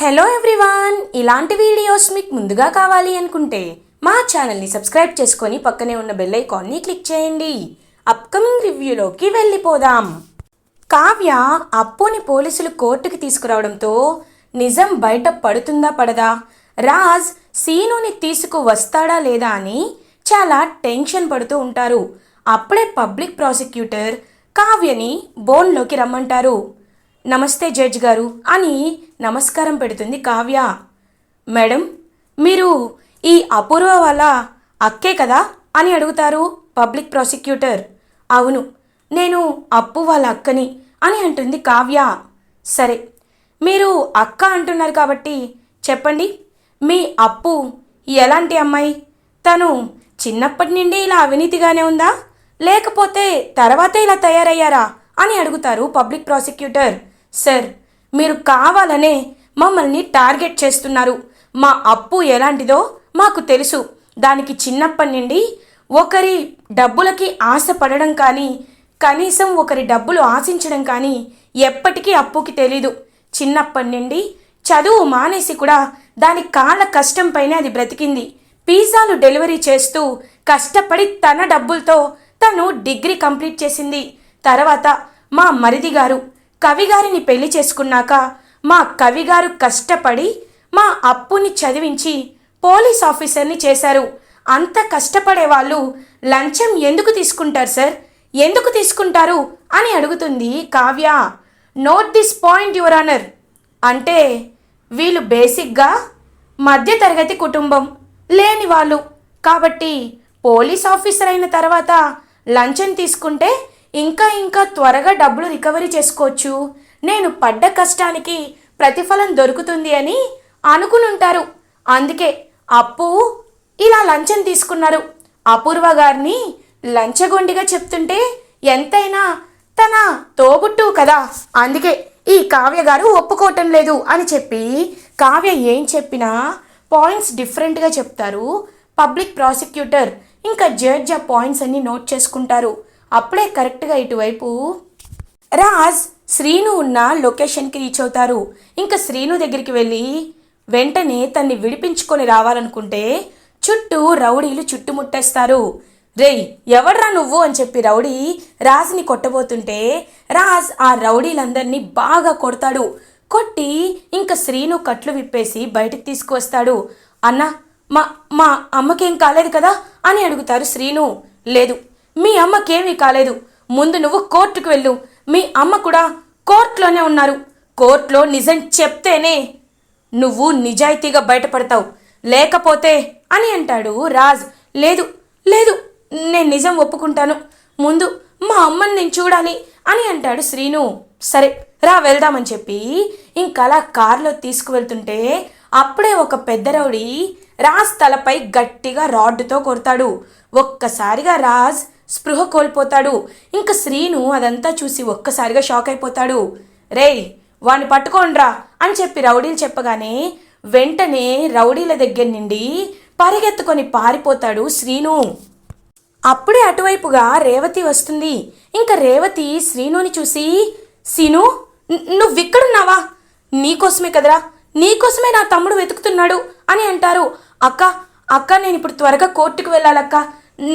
Hello everyone ఇలాంటి videos మీకు ముందుగా కావాలి అనుకుంటే మా ఛానల్ని సబ్స్క్రైబ్ చేసుకొని పక్కనే ఉన్న బెల్ ఐకాన్ని క్లిక్ చేయండి. అప్కమింగ్ రివ్యూలోకి వెళ్ళిపోదాం. కావ్య అప్పుని పోలీసులు కోర్టుకి తీసుకురావడంతో నిజం బయట పడుతుందా పడదా? రాజ్ సీనుని తీసుకువస్తాడా లేదా అని చాలా టెన్షన్ పడుతూ ఉంటారు. అప్పుడే పబ్లిక్ ప్రాసిక్యూటర్ కావ్యని బోన్లోకి రమ్మంటారు. నమస్తే జడ్జ్ గారు అని నమస్కారం పెడుతుంది కావ్య. మేడం మీరు ఈ అపూర్వ వాళ్ళ అక్కే కదా అని అడుగుతారు పబ్లిక్ ప్రాసిక్యూటర్. అవును నేను అప్పు వాళ్ళ అక్కని అని అంటుంది కావ్య. సరే మీరు అక్క అంటున్నారు కాబట్టి చెప్పండి. మీ అప్పు ఎలాంటి అమ్మాయి? తను చిన్నప్పటి నుండి ఇలా అవినీతిగానే ఉందా? లేకపోతే తర్వాతే ఇలా తయారయ్యారా? అని అడుగుతారు పబ్లిక్ ప్రాసిక్యూటర్. సార్ మీరు కావాలనే మమ్మల్ని టార్గెట్ చేస్తున్నారు. మా అప్పు ఎలాంటిదో మాకు తెలుసు. దానికి చిన్నప్పటి నుండి ఒకరి డబ్బులకి ఆశపడడం కానీ కనీసం ఒకరి డబ్బులు ఆశించడం కానీ ఎప్పటికీ అప్పుకి తెలీదు. చిన్నప్పటి నుండి చదువు మానేసి కూడా దాని కాళ్ళ కష్టం పైన అది బ్రతికింది. పిజ్జాలు డెలివరీ చేస్తూ కష్టపడి తన డబ్బులతో తను డిగ్రీ కంప్లీట్ చేసింది. తర్వాత మా మరిది గారు కవిగారిని పెళ్ళి చేసుకున్నాక మా కవిగారు కష్టపడి మా అప్పుని చదివించి పోలీస్ ఆఫీసర్ని చేశారు. అంత కష్టపడే వాళ్ళు లంచం ఎందుకు తీసుకుంటారు సార్? ఎందుకు తీసుకుంటారు? అని అడుగుతుంది Kavya. Note this point your honour అంటే వీళ్ళు బేసిక్గా మధ్యతరగతి కుటుంబం లేని వాళ్ళు. కాబట్టి పోలీస్ ఆఫీసర్ అయిన తర్వాత లంచం తీసుకుంటే ఇంకా ఇంకా త్వరగా డబ్బులు రికవరీ చేసుకోవచ్చు. నేను పడ్డ కష్టానికి ప్రతిఫలం దొరుకుతుంది అని అనుకునుంటారు. అందుకే అప్పు ఇలా లంచం తీసుకున్నారు. అపూర్వ గారిని లంచగొండిగా చెప్తుంటే ఎంతైనా తన తోబుట్టు కదా. అందుకే ఈ కావ్య గారు ఒప్పుకోవటం లేదు అని చెప్పి కావ్య ఏం చెప్పినా పాయింట్స్ డిఫరెంట్గా చెప్తారు. పబ్లిక్ ప్రాసిక్యూటర్ ఇంకా జడ్జ్ ఆ పాయింట్స్ అన్ని నోట్ చేసుకుంటారు. అప్పుడే కరెక్ట్గా ఇటువైపు రాజ్ శ్రీను ఉన్న లొకేషన్కి రీచ్ అవుతారు. ఇంకా శ్రీను దగ్గరికి వెళ్ళి వెంటనే తన్ని విడిపించుకొని రావాలనుకుంటే చుట్టూ రౌడీలు చుట్టుముట్టేస్తారు. రేయ్ ఎవడ్రా నువ్వు అని చెప్పి రౌడీ రాజ్ని కొట్టబోతుంటే రాజ్ ఆ రౌడీలందరినీ బాగా కొడతాడు. కొట్టి ఇంకా శ్రీను కట్లు విప్పేసి బయటకు తీసుకువస్తాడు. అన్న మా మా అమ్మకేం కాలేదు కదా? అని అడుగుతారు శ్రీను. లేదు మీ అమ్మకేమీ కాలేదు. ముందు నువ్వు కోర్టుకు వెళ్ళు. మీ అమ్మ కూడా కోర్టులోనే ఉన్నారు. కోర్టులో నిజం చెప్తేనే నువ్వు నిజాయితీగా బయటపడతావు. లేకపోతే అని అంటాడు రాజ్. లేదు లేదు నేను నిజం ఒప్పుకుంటాను. ముందు మా అమ్మని నేను చూడాలి అని అంటాడు శ్రీను. సరే రా వెళ్దామని చెప్పి ఇంకలా కారులో తీసుకువెళ్తుంటే అప్పుడే ఒక పెద్ద రౌడీ రాజ్ తలపై గట్టిగా రాడ్డుతో కొడతాడు. ఒక్కసారిగా రాజ్ స్పృహ కోల్పోతాడు. ఇంకా శ్రీను అదంతా చూసి ఒక్కసారిగా షాక్ అయిపోతాడు. రేయ్ వాణ్ణి పట్టుకోండ్రా అని చెప్పి రౌడీలు చెప్పగానే వెంటనే రౌడీల దగ్గర నుండి పరిగెత్తుకొని పారిపోతాడు శ్రీను. అప్పుడే అటువైపుగా రేవతి వస్తుంది. ఇంకా రేవతి శ్రీనుని చూసి సీను నువ్విక్కడున్నావా? నీకోసమే కదరా? నీకోసమే నా తమ్ముడు వెతుకుతున్నాడు అని అంటారు. అక్క అక్క నేను ఇప్పుడు త్వరగా కోర్టుకు వెళ్ళాలక్క.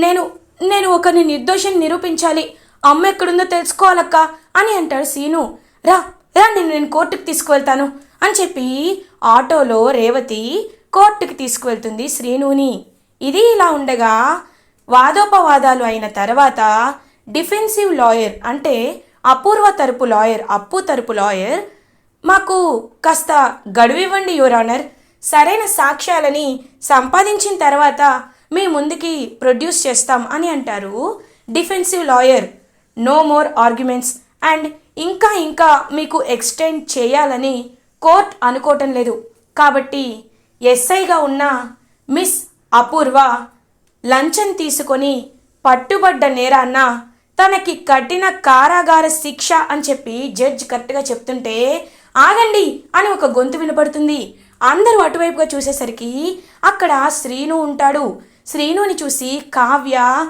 నేను నేను ఒకరిని నిర్దోషం నిరూపించాలి. అమ్మ ఎక్కడుందో తెలుసుకోవాలక్క అని అంటాడు సీను. రా రా నేను నేను కోర్టుకు తీసుకువెళ్తాను అని చెప్పి ఆటోలో రేవతి కోర్టుకి తీసుకువెళ్తుంది శ్రీనుని. ఇది ఇలా ఉండగా వాదోపవాదాలు అయిన తర్వాత డిఫెన్సివ్ లాయర్ అంటే అపూర్వ తరపు లాయర్ అప్పు తరపు లాయర్ మాకు కాస్త గడువు ఇవ్వండి యువర్ ఆనర్. సరైన సాక్ష్యాలని సంపాదించిన తర్వాత మీ ముందుకి ప్రొడ్యూస్ చేస్తాం అని అంటారు defensive lawyer no more arguments and ఇంకా ఇంకా మీకు ఎక్స్టెండ్ చేయాలని కోర్ట్ అనుకోవటం లేదు. కాబట్టి ఎస్ఐగా ఉన్న మిస్ అపూర్వ లంచం తీసుకొని పట్టుబడ్డ నేరాన్న తనకి కఠిన కారాగార శిక్ష అని చెప్పి జడ్జ్ కరెక్ట్గా చెప్తుంటే ఆగండి అని ఒక గొంతు వినపడుతుంది. అందరూ అటువైపుగా చూసేసరికి అక్కడ శ్రీను ఉంటాడు. శ్రీనుని చూసి కావ్య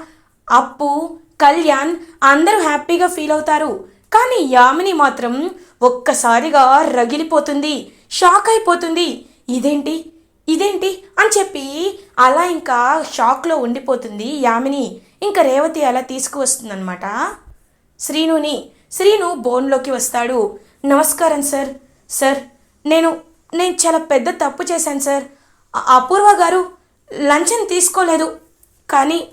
అప్పు కళ్యాణ్ అందరూ హ్యాపీగా ఫీల్ అవుతారు. కానీ యామిని మాత్రం ఒక్కసారిగా రగిలిపోతుంది. షాక్ అయిపోతుంది. ఇదేంటి? ఇదేంటి? అని చెప్పి అలా ఇంకా షాక్లో ఉండిపోతుంది యామిని. ఇంకా రేవతి అలా తీసుకువస్తుందన్నమాట. శ్రీనుని శ్రీను బోన్లోకి వస్తాడు. నమస్కారం సార్. సార్ నేను నేను చాలా పెద్ద తప్పు చేశాను సార్. అపూర్వ గారు లంచం తీసుకోలేదు. కానీ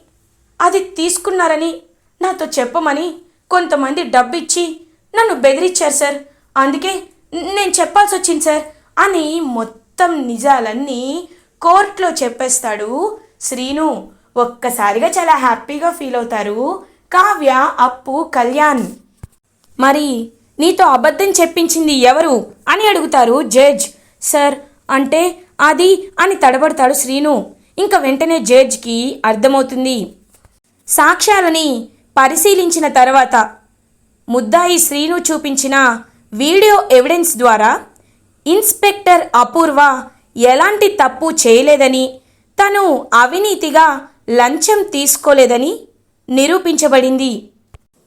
అది తీసుకున్నారని నాతో చెప్పమని కొంతమంది డబ్బు ఇచ్చి నన్ను బెదిరించారు సార్. అందుకే నేను చెప్పాల్సి వచ్చింది సార్ అని మొత్తం నిజాలన్నీ కోర్టులో చెప్పేస్తాడు శ్రీను. ఒక్కసారిగా చాలా హ్యాపీగా ఫీల్ అవుతారు కావ్య అప్పు కళ్యాణ్. మరి నీతో అబద్ధం చెప్పించింది ఎవరు అని అడుగుతారు జడ్జ్. సార్ అంటే అది అని తడబడతాడు శ్రీను. ఇంకా వెంటనే జడ్జ్కి అర్థమవుతుంది. సాక్ష్యాలని పరిశీలించిన తర్వాత ముద్దాయి శ్రీను చూపించిన వీడియో ఎవిడెన్స్ ద్వారా ఇన్స్పెక్టర్ అపూర్వ ఎలాంటి తప్పు చేయలేదని తను అవినీతిగా లంచం తీసుకోలేదని నిరూపించబడింది.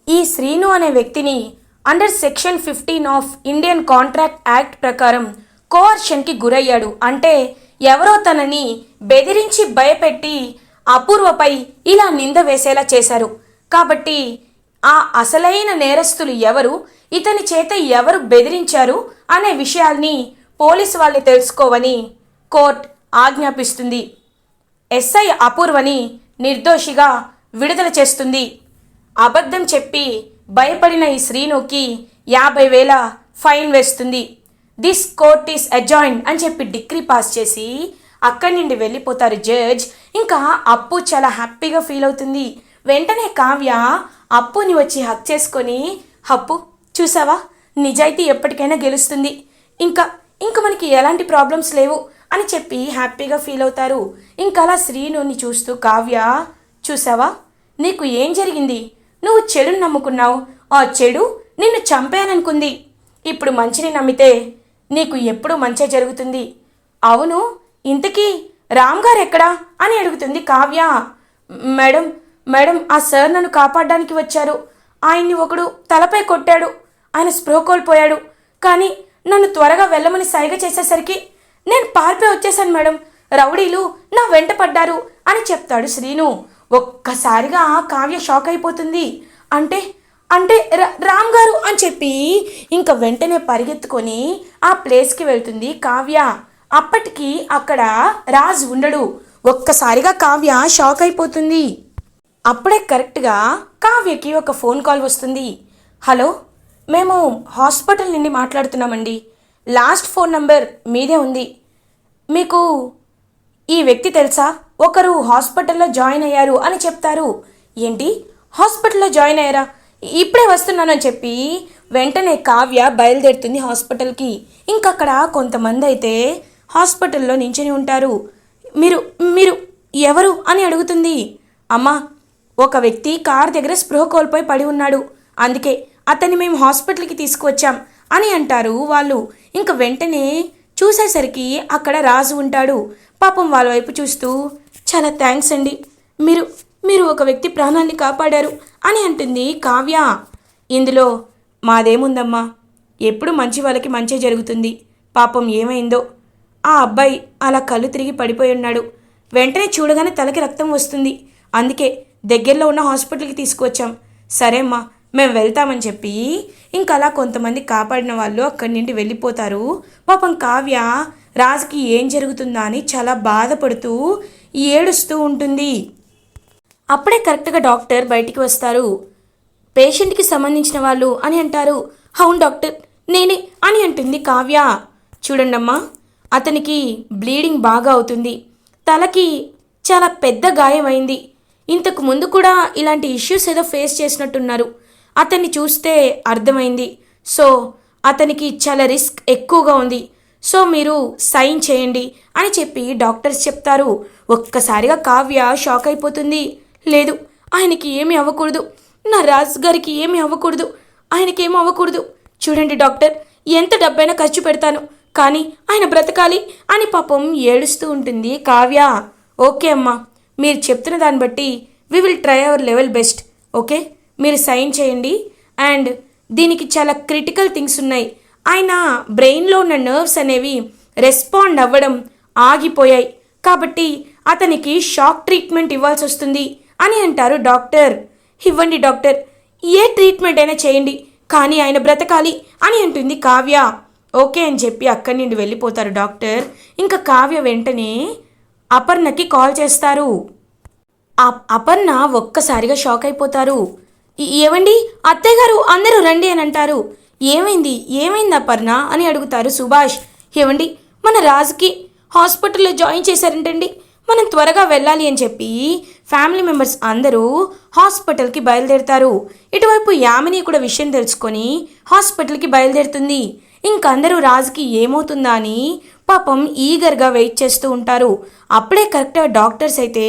ఈ శ్రీను అనే వ్యక్తిని under section fifteen of Indian contract act ప్రకారం కోవర్షన్కి గురయ్యాడు. అంటే ఎవరో తనని బెదిరించి భయపెట్టి అపూర్వపై ఇలా నింద వేసేలా చేశారు. కాబట్టి ఆ అసలైన నేరస్తులు ఎవరు ఇతని చేత ఎవరు బెదిరించారు అనే విషయాల్ని పోలీసు వాళ్ళని తెలుసుకోవని కోర్ట్ ఆజ్ఞాపిస్తుంది. ఎస్ఐ అపూర్వని నిర్దోషిగా విడుదల చేస్తుంది. అబద్ధం చెప్పి భయపడిన ఈ శ్రీనుకి యాభై వేల ఫైన్ వేస్తుంది. దిస్ కోర్ట్ ఈస్ అజాయిన్ అని చెప్పి డిగ్రీ పాస్ చేసి అక్కడి నుండి వెళ్ళిపోతారు జడ్జ్. ఇంకా అప్పు చాలా హ్యాపీగా ఫీల్ అవుతుంది. వెంటనే కావ్య అప్పుని వచ్చి హక్ చేసుకొని అప్పు చూసావా? నిజాయితీ ఎప్పటికైనా గెలుస్తుంది. ఇంకా ఇంకా మనకి ఎలాంటి ప్రాబ్లమ్స్ లేవు అని చెప్పి హ్యాపీగా ఫీల్ అవుతారు. ఇంకా అలా శ్రీనుని చూస్తూ కావ్య చూసావా? నీకు ఏం జరిగింది? నువ్వు చెడుని నమ్ముకున్నావు. ఆ చెడు నిన్ను చంపేయాలనుకుంది ఇప్పుడు మంచిని నమ్మితే నీకు ఎప్పుడు మంచే జరుగుతుంది? అవును ఇంతకీ రామ్ గారు ఎక్కడా? అని అడుగుతుంది కావ్య. మేడం మేడం ఆ సార్ నన్ను కాపాడడానికి వచ్చారు. ఆయన్ని ఒకడు తలపై కొట్టాడు. ఆయన స్పృహ కోల్పోయాడు. కానీ నన్ను త్వరగా వెళ్ళమని సైగ చేసేసరికి నేను పారిపోయి వచ్చేసాను మేడం. రౌడీలు నా వెంట పడ్డారు అని చెప్తాడు శ్రీను. ఒక్కసారిగా ఆ కావ్య షాక్ అయిపోతుంది. అంటే అంటే రా- రామ్ గారు అని చెప్పి ఇంకా వెంటనే పరిగెత్తుకొని ఆ ప్లేస్కి వెళ్తుంది కావ్య. అప్పటికి అక్కడ రాజ్ ఉండడు. ఒక్కసారిగా కావ్య షాక్ అయిపోతుంది. అప్పుడే కరెక్ట్గా కావ్యకి ఒక ఫోన్ కాల్ వస్తుంది. హలో మేము హాస్పిటల్ నుండి మాట్లాడుతున్నామండి. లాస్ట్ ఫోన్ నంబర్ మీదే ఉంది. మీకు ఈ వ్యక్తి తెలుసా? ఒకరు హాస్పిటల్లో జాయిన్ అయ్యారు అని చెప్తారు. ఏంటి? హాస్పిటల్లో జాయిన్ అయ్యారా? ఇప్పుడే వస్తున్నానని చెప్పి వెంటనే కావ్య బయలుదేరుతుంది హాస్పిటల్కి. ఇంకక్కడ కొంతమంది అయితే హాస్పిటల్లో నించుని ఉంటారు. మీరు మీరు ఎవరు అని అడుగుతుంది. అమ్మా ఒక వ్యక్తి కార్ దగ్గర స్పృహ కోల్పోయి పడి ఉన్నాడు. అందుకే అతన్ని మేము హాస్పిటల్కి తీసుకువచ్చాం అని అంటారు వాళ్ళు. ఇంక వెంటనే చూసేసరికి అక్కడ రాజు ఉంటాడు. పాపం వాళ్ళ వైపు చూస్తూ చాలా థ్యాంక్స్ అండి. మీరు మీరు ఒక వ్యక్తి ప్రాణాన్ని కాపాడారు. అని అంటుంది కావ్య. ఇందులో మాదేముందమ్మా? ఎప్పుడు మంచి వాళ్ళకి మంచి జరుగుతుంది. పాపం ఏమైందో? ఆ అబ్బాయి అలా కళ్ళు తిరిగి పడిపోయి ఉన్నాడు. వెంటనే చూడగానే తలకి రక్తం వస్తుంది. అందుకే దగ్గరలో ఉన్న హాస్పిటల్కి తీసుకువచ్చాం. సరే అమ్మా మేము వెళ్తామని చెప్పి ఇంకా అలా కొంతమంది కాపాడిన వాళ్ళు అక్కడి నుండి వెళ్ళిపోతారు. పాపం కావ్య రాజుకి ఏం జరుగుతుందా అని చాలా బాధపడుతూ ఏడుస్తూ ఉంటుంది. అప్పుడే కరెక్ట్గా డాక్టర్ బయటికి వస్తారు. పేషెంట్కి సంబంధించిన వాళ్ళు అని అంటారు. అవును డాక్టర్ నేనే అని అంటుంది కావ్య. చూడండమ్మా అతనికి బ్లీడింగ్ బాగా అవుతుంది. తలకి చాలా పెద్ద గాయమైంది. ఇంతకు ముందు కూడా ఇలాంటి ఇష్యూస్ ఏదో ఫేస్ చేసినట్టున్నారు. అతన్ని చూస్తే అర్థమైంది. సో అతనికి చాలా రిస్క్ ఎక్కువగా ఉంది. సో మీరు సైన్ చేయండి అని చెప్పి డాక్టర్స్ చెప్తారు. ఒక్కసారిగా కావ్య షాక్ అయిపోతుంది. లేదు ఆయనకి ఏమీ అవ్వకూడదు. నా రాజు గారికి ఏమీ అవ్వకూడదు. ఆయనకి అవ్వకూడదు. చూడండి డాక్టర్ ఎంత డబ్బైనా ఖర్చు పెడతాను. కానీ ఆయన బ్రతకాలి అని పాపం ఏడుస్తూ ఉంటుంది కావ్య. ఓకే అమ్మా మీరు చెప్తున్న దాన్ని బట్టి we will try our level best okay మీరు సైన్ చేయండి. అండ్ దీనికి చాలా క్రిటికల్ థింగ్స్ ఉన్నాయి. ఆయన బ్రెయిన్లో ఉన్న నర్వ్స్ అనేవి రెస్పాండ్ అవ్వడం ఆగిపోయాయి. కాబట్టి అతనికి షాక్ ట్రీట్మెంట్ ఇవ్వాల్సి వస్తుంది. అని అంటారు డాక్టర్. ఇవ్వండి డాక్టర్ ఏ ట్రీట్మెంట్ అయినా చేయండి కానీ ఆయన బ్రతకాలి అని అంటుంది కావ్య. ఓకే అని చెప్పి అక్కడి నుండి వెళ్ళిపోతారు డాక్టర్. ఇంకా కావ్య వెంటనే అపర్ణకి కాల్ చేస్తారు. అపర్ణ ఒక్కసారిగా షాక్ అయిపోతారు. ఏమండి ఏవండి? అత్తయ్య గారు అందరూ రండి అని అంటారు. ఏమైంది? ఏమైంది అపర్ణ? అని అడుగుతారు సుభాష్. ఏవండి? మన రాజుకి హాస్పిటల్లో జాయిన్ చేశారంటండి. మనం త్వరగా వెళ్ళాలి అని చెప్పి ఫ్యామిలీ మెంబర్స్ అందరూ హాస్పిటల్కి బయలుదేరుతారు. ఇటువైపు యామిని కూడా విషయం తెలుసుకొని హాస్పిటల్కి బయలుదేరుతుంది. ఇంకందరూ రాజుకి ఏమవుతుందా అని పాపం ఈగర్గా వెయిట్ చేస్తూ ఉంటారు. అప్పుడే కరెక్ట్గా డాక్టర్స్ అయితే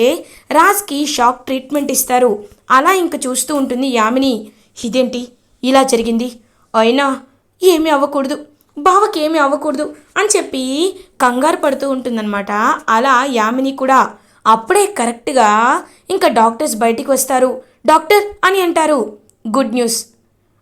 రాజ్కి షాక్ ట్రీట్మెంట్ ఇస్తారు. అలా ఇంక చూస్తూ ఉంటుంది యామిని. ఇదేంటి? ఇలా జరిగింది. అయినా ఏమీ అవ్వకూడదు. బావకి ఏమీ అవ్వకూడదు అని చెప్పి కంగారు పడుతూ ఉంటుందన్నమాట. అలా యామిని కూడా. అప్పుడే కరెక్ట్గా ఇంకా డాక్టర్స్ బయటికి వస్తారు. డాక్టర్ అని అంటారు. Good news.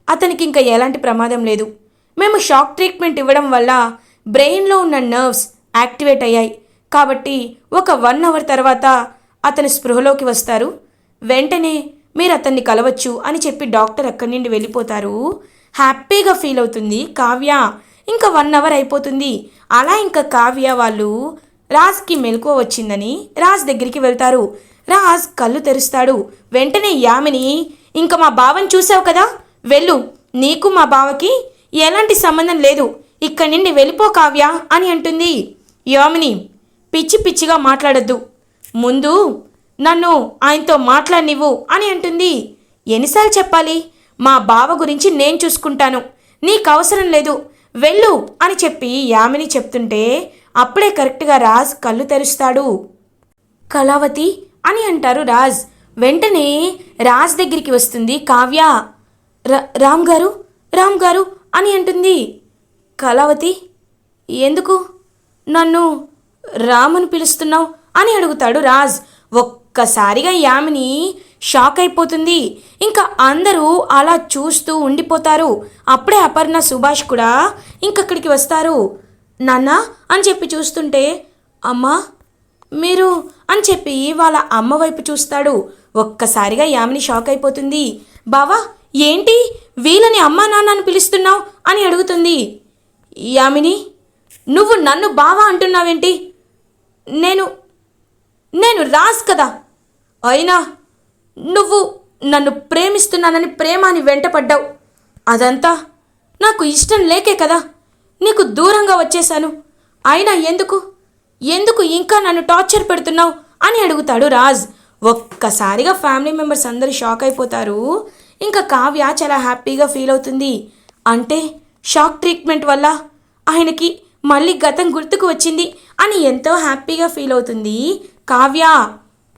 అతనికి ఇంకా ఎలాంటి ప్రమాదం లేదు. మేము షాక్ ట్రీట్మెంట్ ఇవ్వడం వల్ల బ్రెయిన్లో ఉన్న నర్వ్స్ యాక్టివేట్ అయ్యాయి. కాబట్టి ఒక వన్ అవర్ తర్వాత అతని స్పృహలోకి వస్తారు. వెంటనే మీరు అతన్ని కలవచ్చు అని చెప్పి డాక్టర్ అక్కడి నుండి వెళ్ళిపోతారు. హ్యాపీగా ఫీల్ అవుతుంది కావ్య. ఇంకా వన్ అవర్ అయిపోతుంది. అలా ఇంకా కావ్య వాళ్ళు రాజ్కి మెలకువ వచ్చిందని రాజ్ దగ్గరికి వెళ్తారు. రాజ్ కళ్ళు తెరుస్తాడు. వెంటనే యామిని ఇంకా మా బావని చూసావు కదా? వెళ్ళు. నీకు మా బావకి ఎలాంటి సంబంధం లేదు. ఇక్కడి నుండి వెళ్ళిపో కావ్య అని అంటుంది. యామిని పిచ్చి పిచ్చిగా మాట్లాడద్దు. ముందు నన్ను ఆయనతో మాట్లాడినివ్వు అని అంటుంది. ఎన్నిసార్లు చెప్పాలి? మా బావ గురించి నేను చూసుకుంటాను. నీకు అవసరం లేదు. వెళ్ళు అని చెప్పి యామిని చెప్తుంటే అప్పుడే కరెక్ట్గా రాజ్ కళ్ళు తెరుస్తాడు. కళావతి అని అంటారు రాజ్. వెంటనే రాజ్ దగ్గరికి వస్తుంది కావ్య. "రా- రామ్ గారు? రామ్ గారు? అని అంటుంది. కళావతి? ఎందుకు? నన్ను రామని పిలుస్తున్నావు అని అడుగుతాడు రాజ్. ఒక్కసారిగా యామిని షాక్ అయిపోతుంది. ఇంకా అందరూ అలా చూస్తూ ఉండిపోతారు. అప్పుడే అపర్ణ సుభాష్ కూడా ఇంకక్కడికి వస్తారు. నాన్న అని చెప్పి చూస్తుంటే అమ్మా మీరు అని చెప్పి వాళ్ళ అమ్మ వైపు చూస్తాడు. ఒక్కసారిగా యామిని షాక్ అయిపోతుంది. బావా ఏంటి? వీళ్ళని అమ్మా నాన్న అని పిలుస్తున్నావు అని అడుగుతుంది. యామిని నువ్వు నన్ను బావా అంటున్నావేంటి? నేను నేను రాజ్ కదా. అయినా నువ్వు నన్ను ప్రేమిస్తున్నానని ప్రేమాని వెంటపడ్డావు. అదంతా నాకు ఇష్టం లేకే కదా. నీకు దూరంగా వచ్చేశాను. అయినా ఎందుకు? ఎందుకు ఇంకా నన్ను టార్చర్ పెడుతున్నావు అని అడుగుతాడు రాజ్. ఒక్కసారిగా ఫ్యామిలీ మెంబర్స్ అందరూ షాక్ అయిపోతారు. ఇంకా కావ్య చాలా హ్యాపీగా ఫీల్ అవుతుంది. అంటే షాక్ ట్రీట్మెంట్ వల్ల ఆయనకి మళ్ళీ గతం గుర్తుకు వచ్చింది అని ఎంతో హ్యాపీగా ఫీల్ అవుతుంది కావ్య.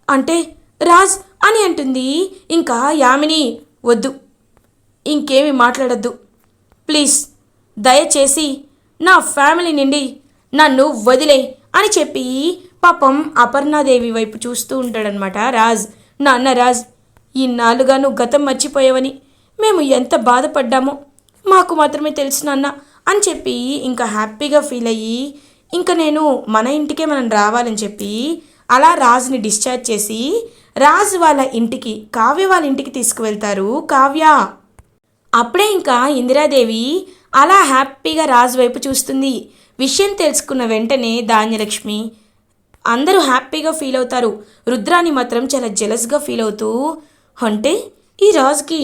అంటే రాజ్ అని అంటుంది. ఇంకా యామిని వద్దు. ఇంకేమి మాట్లాడద్దు. ప్లీజ్ దయచేసి నా ఫ్యామిలీ నుండి నన్ను వదిలే అని చెప్పి పాపం అపర్ణాదేవి వైపు చూస్తూ ఉంటాడనమాట రాజ్ నాన్న రాజ్ ఇన్నాళ్ళుగా నువ్వు గతం మర్చిపోయావని మేము ఎంత బాధపడ్డామో మాకు మాత్రమే తెలుసు నాన్న అని చెప్పి ఇంకా హ్యాపీగా ఫీల్ అయ్యి ఇంకా నేను మన ఇంటికే మనం రావాలని చెప్పి అలా రాజుని డిశ్చార్జ్ చేసి రాజు వాళ్ళ ఇంటికి కావ్య వాళ్ళ ఇంటికి తీసుకువెళ్తారు. కావ్య! అప్పుడే ఇంకా ఇందిరాదేవి అలా హ్యాపీగా రాజు వైపు చూస్తుంది. విషయం తెలుసుకున్న వెంటనే ధాన్యలక్ష్మి అందరూ హ్యాపీగా ఫీల్ అవుతారు. రుద్రాని మాత్రం చాలా జెలస్గా ఫీల్ అవుతూ అంటే ఈ రాజుకి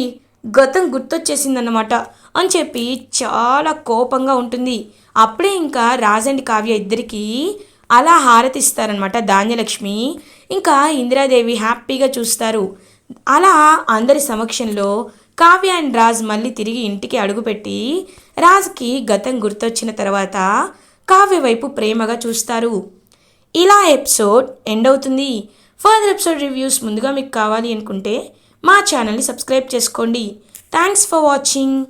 గతం గుర్తొచ్చేసిందన్నమాట అని చెప్పి చాలా కోపంగా ఉంటుంది. అప్పుడే ఇంకా రాజ్ అండ్ కావ్య ఇద్దరికీ అలా హారతిస్తారనమాట ధాన్యలక్ష్మి. ఇంకా ఇందిరాదేవి హ్యాపీగా చూస్తారు. అలా అందరి సమక్షంలో కావ్య అండ్ రాజ్ మళ్ళీ తిరిగి ఇంటికి అడుగుపెట్టి రాజ్కి గతం గుర్తొచ్చిన తర్వాత కావ్య వైపు ప్రేమగా చూస్తారు. ఇలా ఎపిసోడ్ ఎండ్ అవుతుంది. ఫర్దర్ ఎపిసోడ్ రివ్యూస్ ముందుగా మీకు కావాలి అనుకుంటే మా ఛానల్ని సబ్స్క్రైబ్ చేసుకోండి. Thanks for watching.